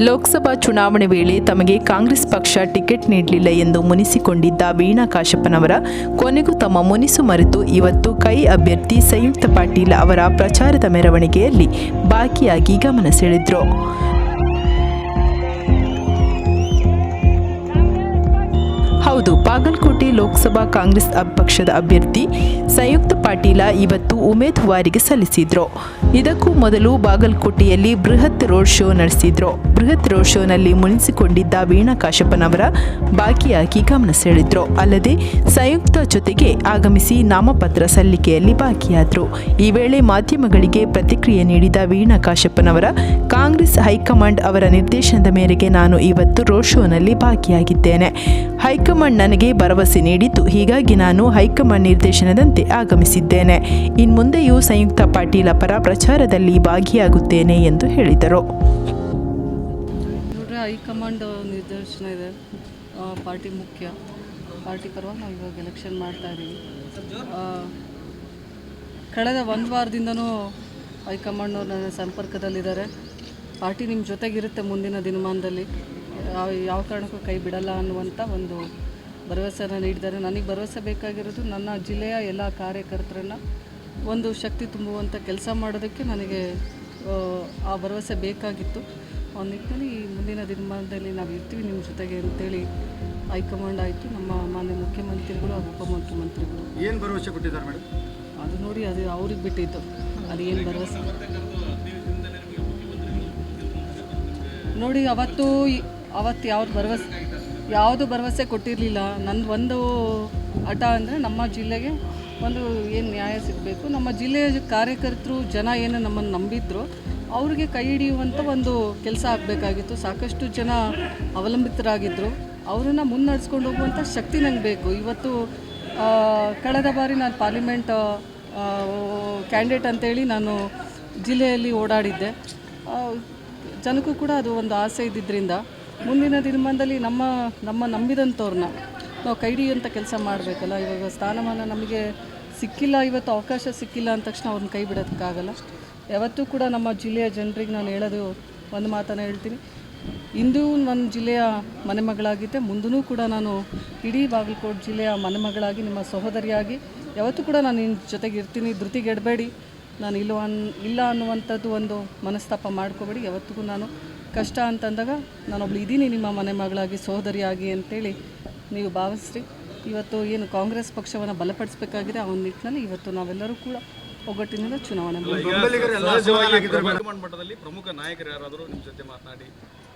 ಲೋಕಸಭಾ ಚುನಾವಣೆ ವೇಳೆ ತಮಗೆ ಕಾಂಗ್ರೆಸ್ ಪಕ್ಷ ಟಿಕೆಟ್ ನೀಡಲಿಲ್ಲ ಎಂದು ಮುನಿಸಿಕೊಂಡಿದ್ದ ವೀಣಾ ಕಾಶಪ್ಪನವರ ಕೊನೆಗೂ ತಮ್ಮ ಮುನಿಸು ಮರೆತು ಇವತ್ತು ಕೈ ಅಭ್ಯರ್ಥಿ ಸಂಯುಕ್ತ ಪಾಟೀಲ್ ಅವರ ಪ್ರಚಾರದ ಮೆರವಣಿಗೆಯಲ್ಲಿ ಭಾಗಿಯಾಗಿ ಗಮನ ಸೆಳೆದ್ರು. ಹೌದು, ಬಾಗಲಕೋಟೆ ಲೋಕಸಭಾ ಕಾಂಗ್ರೆಸ್ ಪಕ್ಷದ ಅಭ್ಯರ್ಥಿ ಸಂಯುಕ್ತ ಪಾಟೀಲ ಇವತ್ತು ಉಮೇದುವಾರಿಗೆ ಸಲ್ಲಿಸಿದ್ರು. ಇದಕ್ಕೂ ಮೊದಲು ಬಾಗಲಕೋಟೆಯಲ್ಲಿ ಬೃಹತ್ ರೋಡ್ ಶೋ ನಡೆಸಿದ್ರು. ಬೃಹತ್ ರೋಡ್ ಶೋನಲ್ಲಿ ಮುನಿಸಿಕೊಂಡಿದ್ದ ವೀಣಾ ಕಾಶಪ್ಪನವರ ಭಾಗಿಯಾಗಿ ಗಮನ ಸೆಳೆದ್ರು. ಅಲ್ಲದೆ ಸಂಯುಕ್ತ ಜೊತೆಗೆ ಆಗಮಿಸಿ ನಾಮಪತ್ರ ಸಲ್ಲಿಕೆಯಲ್ಲಿ ಭಾಗಿಯಾದರು. ಈ ವೇಳೆ ಮಾಧ್ಯಮಗಳಿಗೆ ಪ್ರತಿಕ್ರಿಯೆ ನೀಡಿದ ವೀಣಾ ಕಾಶಪ್ಪನವರ ಕಾಂಗ್ರೆಸ್ ಹೈಕಮಾಂಡ್ ಅವರ ನಿರ್ದೇಶನದ ಮೇರೆಗೆ ನಾನು ಇವತ್ತು ರೋಡ್ ಶೋನಲ್ಲಿ ಭಾಗಿಯಾಗಿದ್ದೇನೆ. ಹೈಕಮಾಂಡ್ ನನಗೆ ಭರವಸೆ ನೀಡಿದ್ದು ಹೀಗಾಗಿ ನಾನು ಹೈಕಮಾಂಡ್ ನಿರ್ದೇಶನದಂತೆ ಆಗಮಿಸಿದ್ದೇನೆ. ಇನ್ಮುಂದೆಯೂ ಸಂಯುಕ್ತ ಪಾಟೀಲ ಪರ ಪ್ರಚಾರದಲ್ಲಿ ಭಾಗಿಯಾಗುತ್ತೇನೆ ಎಂದು ಹೇಳಿದರು. ಹೈಕಮಾಂಡ್ ನಿರ್ದೇಶನ ಇದೆ. ಪಾರ್ಟಿ ಮುಖ್ಯ. ಪಾರ್ಟಿ ಪರವಾಗಿ ನಾವು ಇವಾಗ ಎಲೆಕ್ಷನ್ ಮಾಡ್ತಾ ಇದ್ದೀವಿ. ಕಳೆದ ಒಂದು ವಾರದಿಂದನೂ ಹೈಕಮಾಂಡ್ನವ್ರು ನನ್ನ ಸಂಪರ್ಕದಲ್ಲಿದ್ದಾರೆ. ಪಾರ್ಟಿ ನಿಮ್ಮ ಜೊತೆಗಿರುತ್ತೆ ಮುಂದಿನ ದಿನಮಾನದಲ್ಲಿ. ಯಾವ ಯಾವ ಕಾರಣಕ್ಕೂ ಕೈ ಬಿಡಲ್ಲ ಅನ್ನುವಂಥ ಒಂದು ಭರವಸೆನ ನೀಡಿದ್ದಾರೆ. ನನಗೆ ಭರವಸೆ ಬೇಕಾಗಿರೋದು ನನ್ನ ಜಿಲ್ಲೆಯ ಎಲ್ಲ ಕಾರ್ಯಕರ್ತರನ್ನು ಒಂದು ಶಕ್ತಿ ತುಂಬುವಂಥ ಕೆಲಸ ಮಾಡೋದಕ್ಕೆ ನನಗೆ ಆ, ಭರವಸೆ ಬೇಕಾಗಿತ್ತು. ಆ ನಿಟ್ಟಿನಲ್ಲಿ ಈ ಮುಂದಿನ ದಿನಮಾನದಲ್ಲಿ ನಾವು ಇರ್ತೀವಿ ನಿಮ್ಮ ಜೊತೆಗೆ ಅಂತೇಳಿ ಹೈಕಮಾಂಡ್ ಆಯಿತು ನಮ್ಮ ಮಾನ್ಯ ಮುಖ್ಯಮಂತ್ರಿಗಳು ಹಾಗೂ ಉಪಮುಖ್ಯಮಂತ್ರಿಗಳು. ಏನು ಭರವಸೆ ಕೊಟ್ಟಿದ್ದಾರೆ ಮೇಡಮ್ ಅದು ನೋಡಿ ಅದು ಅವ್ರಿಗೆ ಬಿಟ್ಟಿತ್ತು. ಅದು ಏನು ಭರವಸೆ? ನೋಡಿ ಅವತ್ತು ಈ- ಅವತ್ತು ಯಾವ್ದು ಭರವಸೆ ಯಾವುದು ಭರವಸೆ ಕೊಟ್ಟಿರಲಿಲ್ಲ. ನಂದು ಒಂದು ಹಠ ಅಂದರೆ ನಮ್ಮ ಜಿಲ್ಲೆಗೆ ಒಂದು ಏನು ನ್ಯಾಯ ಸಿಗಬೇಕು. ನಮ್ಮ ಜಿಲ್ಲೆಯ ಕಾರ್ಯಕರ್ತರು ಜನ ಏನು ನಮ್ಮನ್ನು ನಂಬಿದ್ರು, ಅವ್ರಿಗೆ ಕೈ ಹಿಡಿಯುವಂಥ ಒಂದು ಕೆಲಸ ಆಗಬೇಕಾಗಿತ್ತು. ಸಾಕಷ್ಟು ಜನ ಅವಲಂಬಿತರಾಗಿದ್ದರು ಅವರನ್ನು ಮುನ್ನಡೆಸ್ಕೊಂಡು ಹೋಗುವಂಥ ಶಕ್ತಿ ನಂಗೆ ಬೇಕು. ಇವತ್ತು ಕಳೆದ ಬಾರಿ ನಾನು ಪಾರ್ಲಿಮೆಂಟ್ ಕ್ಯಾಂಡಿಡೇಟ್ ಅಂತೇಳಿ ನಾನು ಜಿಲ್ಲೆಯಲ್ಲಿ ಓಡಾಡಿದ್ದೆ. ಜನಕ್ಕೂ ಕೂಡ ಅದು ಒಂದು ಆಸೆ ಇದ್ದಿದ್ದರಿಂದ ಮುಂದಿನ ದಿನಮಾನದಲ್ಲಿ ನಮ್ಮ ನಮ್ಮ ನಂಬಿದಂಥವ್ರನ್ನ. ನಾವು ಕೈ ಹಿಡಿಯುವಂಥ ಕೆಲಸ ಮಾಡಬೇಕಲ್ಲ, ಇವಾಗ ಸ್ಥಾನಮಾನ ನಮಗೆ ಸಿಕ್ಕಿಲ್ಲ, ಇವತ್ತು ಅವಕಾಶ ಸಿಕ್ಕಿಲ್ಲ ಅಂದ ತಕ್ಷಣ ಅವ್ರನ್ನ ಕೈ ಬಿಡೋದಕ್ಕಾಗಲ್ಲ. ಯಾವತ್ತೂ ಕೂಡ ನಮ್ಮ ಜಿಲ್ಲೆಯ ಜನರಿಗೆ ನಾನು ಹೇಳೋದು ಒಂದು ಮಾತನ್ನು ಹೇಳ್ತೀನಿ. ಇಂದೂ ನನ್ನ ಜಿಲ್ಲೆಯ ಮನೆಮಗಳಾಗಿದ್ದೆ ಮುಂದೂ ಕೂಡ ನಾನು ಇಡೀ ಬಾಗಲಕೋಟೆ ಜಿಲ್ಲೆಯ ಮನೆಮಗಳಾಗಿ, ನಿಮ್ಮ ಸಹೋದರಿಯಾಗಿ, ಯಾವತ್ತೂ ಕೂಡ ನಾನು ನಿನ್ನ ಜೊತೆಗೆ ಇರ್ತೀನಿ ಧೃತಿಗೆಡಬೇಡಿ ನಾನು ಇಲ್ಲ ಅನ್ ಇಲ್ಲ ಅನ್ನುವಂಥದ್ದು ಒಂದು ಮನಸ್ತಾಪ ಮಾಡ್ಕೋಬೇಡಿ. ಯಾವತ್ತಿಗೂ ನಾನು ಕಷ್ಟ ಅಂತಂದಾಗ ನಾನೊಬ್ಳು ಇದ್ದೀನಿ ನಿಮ್ಮ ಮನೆ ಮಗಳಾಗಿ ಸಹೋದರಿಯಾಗಿ ಅಂತೇಳಿ ನೀವು ಭಾವಿಸ್ರಿ. ಇವತ್ತು ಏನು ಕಾಂಗ್ರೆಸ್ ಪಕ್ಷವನ್ನು ಬಲಪಡಿಸಬೇಕಾಗಿದೆ ಆ ಒಂದು ನಿಟ್ಟಿನಲ್ಲಿ ಇವತ್ತು ನಾವೆಲ್ಲರೂ ಕೂಡ ಒಗ್ಗಟ್ಟಿನಿಂದ ಚುನಾವಣೆ ಪ್ರಮುಖ ನಾಯಕರು ಯಾರಾದರೂ ನಿಮ್ಮ ಜೊತೆ ಮಾತನಾಡಿ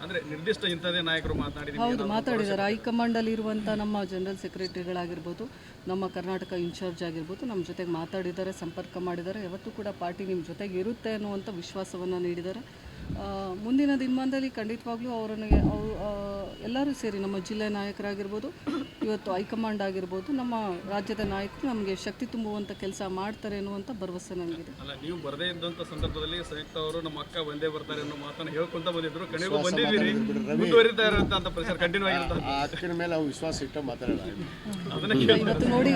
ಅಂದ್ರೆ ನಿರ್ದಿಷ್ಟ ಇಂಥದೇ ನಾಯಕರು ಮಾತನಾಡಿ ಹೌದು ಮಾತಾಡಿದ್ದಾರೆ ಹೈಕಮಾಂಡಲ್ಲಿ ಇರುವಂಥ ನಮ್ಮ ಜನರಲ್ ಸೆಕ್ರೆಟರಿಗಳಾಗಿರ್ಬೋದು ನಮ್ಮ ಕರ್ನಾಟಕ ಇನ್ಚಾರ್ಜ್ ಆಗಿರ್ಬೋದು ನಮ್ಮ ಜೊತೆಗೆ ಮಾತಾಡಿದ್ದಾರೆ ಸಂಪರ್ಕ ಮಾಡಿದ್ದಾರೆ. ಯಾವತ್ತೂ ಕೂಡ ಪಾರ್ಟಿ ನಿಮ್ಮ ಜೊತೆಗೆ ಇರುತ್ತೆ ಅನ್ನುವಂಥ ವಿಶ್ವಾಸವನ್ನು ನೀಡಿದ್ದಾರೆ. ಮುಂದಿನ ದಿನಮಾನದಲ್ಲಿ ಖಂಡಿತವಾಗ್ಲೂ ಅವರನ್ನು ಎಲ್ಲರೂ ಸೇರಿ ನಮ್ಮ ಜಿಲ್ಲೆ ನಾಯಕರಾಗಿರ್ಬೋದು ಇವತ್ತು ಹೈಕಮಾಂಡ್ ಆಗಿರ್ಬೋದು ನಮ್ಮ ರಾಜ್ಯದ ನಾಯಕರು ನಮಗೆ ಶಕ್ತಿ ತುಂಬುವಂಥ ಕೆಲಸ ಮಾಡ್ತಾರೆ ಅನ್ನುವಂಥ ಭರವಸೆ ನನಗಿದೆ ಅಲ್ಲ ನೀವು ಬರದೇ ಇದ್ದಂಥ ಸಂದರ್ಭದಲ್ಲಿ ಸಂಯುಕ್ತ ಅವರು ನಮ್ಮ ಅಕ್ಕ ಒಂದೇ ಬರ್ತಾರೆ ಅನ್ನೋ ಮಾತನ್ನು ಹೇಳ್ಕೊಂತ ಬಂದಿದ್ರು. ಕಡೆಗೂ ಬಂದಿದ್ದೀರಿ. ಮುಂದುವರಿತಾ ಇರುವಂತ ಪ್ರಚಾರ ಕಂಟಿನ್ಯೂ ಆಗಿರುತ್ತೆ? ಅಕ್ಕಿನ ಮೇಲೆ ಅವ್ರು ವಿಶ್ವಾಸ ಇಟ್ಟು ಮಾತಾಡೋಣ. ಅದನ್ನ ಇವತ್ತು ನೋಡಿ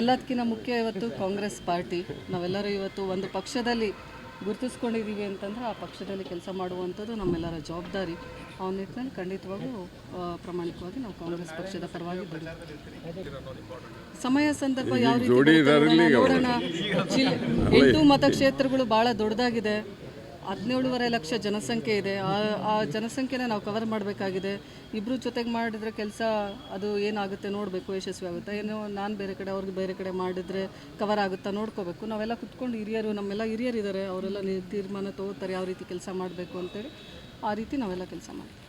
ಎಲ್ಲದಕ್ಕಿಂತ ಮುಖ್ಯ ಇವತ್ತು ಕಾಂಗ್ರೆಸ್ ಪಾರ್ಟಿ. ನಾವೆಲ್ಲರೂ ಇವತ್ತು ಒಂದು ಪಕ್ಷದಲ್ಲಿ ಗುರುತಿಸ್ಕೊಂಡಿದ್ದೀವಿ ಅಂತಂದ್ರೆ ಆ ಪಕ್ಷದಲ್ಲಿ ಕೆಲಸ ಮಾಡುವಂಥದ್ದು ನಮ್ಮೆಲ್ಲರ ಜವಾಬ್ದಾರಿ. ಆ ನಿಟ್ಟಿನಲ್ಲಿ ಖಂಡಿತವಾಗೂ ಪ್ರಾಮಾಣಿಕವಾಗಿ ನಾವು ಕಾಂಗ್ರೆಸ್ ಪಕ್ಷದ ಪರವಾಗಿ ಸಮಯ ಸಂದರ್ಭ ಯಾವ ರೀತಿ ನೋಡೋಣ. ನೋಡೋಣ ಎಂಟು ಮತಕ್ಷೇತ್ರಗಳು ಭಾಳ ದೊಡ್ಡದಾಗಿದೆ. ಹದಿನೇಳುವರೆ ಲಕ್ಷ ಜನಸಂಖ್ಯೆ ಇದೆ. ಆ ಆ ಜನಸಂಖ್ಯೆನ ನಾವು ಕವರ್ ಮಾಡಬೇಕಾಗಿದೆ. ಇಬ್ಬರು ಜೊತೆಗೆ ಮಾಡಿದರೆ ಕೆಲಸ ಅದು ಏನಾಗುತ್ತೆ ನೋಡಬೇಕು, ಯಶಸ್ವಿ ಆಗುತ್ತೆ? ಏನೋ ನಾನು ಬೇರೆ ಕಡೆ, ಅವ್ರಿಗೆ ಬೇರೆ ಕಡೆ ಮಾಡಿದರೆ ಕವರ್ ಆಗುತ್ತಾ ನೋಡ್ಕೋಬೇಕು. ನಾವೆಲ್ಲ ಕುತ್ಕೊಂಡು ಹಿರಿಯರು, ನಮ್ಮೆಲ್ಲ ಹಿರಿಯರಿದ್ದಾರೆ ಅವರೆಲ್ಲ ನಿ- ತೀರ್ಮಾನ ತಗೋತಾರೆ, ಯಾವ ರೀತಿ ಕೆಲಸ ಮಾಡಬೇಕು ಅಂತೇಳಿ. ಆ ರೀತಿ ನಾವೆಲ್ಲ ಕೆಲಸ ಮಾಡ್ತೀವಿ.